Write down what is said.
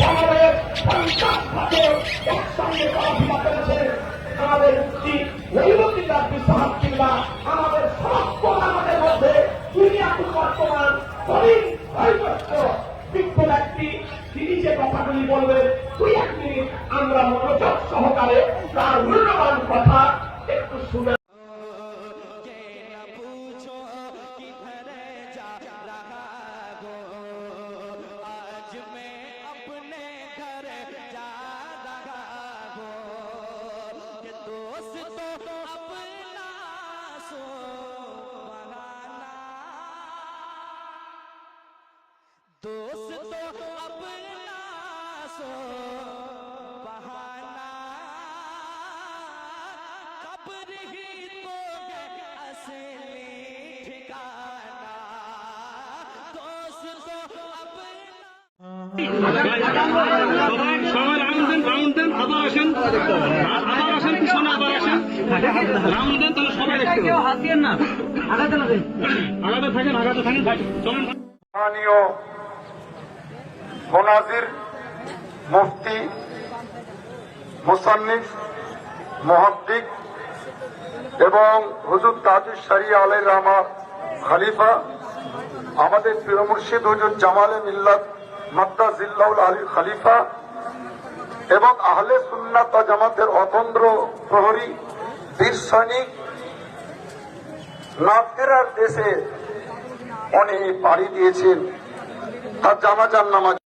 শহরের পঞ্চাশ ভাগের একসঙ্গে খেলাধুলা করেছে আমাদের কি নৈবতিকার বিশ্বাস কিংবা আমাদের সমস্ত আমাদের মধ্যে দুনিয়াকে বর্তমান হরিণ হরিপত্র বিজ্ঞ ব্যক্তি তিনি যে কথাগুলি বলবেন দুই এক মিনিট আমরা মনোযোগ সহকারে তার মূল্যবান কথা একটু শুনে रहा दोस्त तो अपना सो बहाना खबर ही तो है असली ठिकाना दोस्त तो अपना সবাই রাউন্ড দেন রাউন্ড দেন আবার আসেন আবার আসেন পিছনে আবার আসেন রাউন্ড দেন তাহলে সবাই দেখতে পাবে হাত দিয়ে না আগাতে লাগে আগাতে থাকেন আগাতে থাকেন চলেন স্থানীয় মোনাজির মুফতি, মুসান্নিফ, মহাদ্দিক এবং হুজুর তাজুর সারিয়া আলাই রামা খালিফা, আমাদের প্রিয় মুর্শিদ হুজুর জামালে মিল্লাত মাদ্দা জিল্লাউল আলী খালিফা এবং আহলে সুন্নাত জামাতের অতন্দ্র প্রহরী, বীর সৈনিক নাফেরার দেশে উনি পাড়ি দিয়েছেন। তার জানাজার নামাজ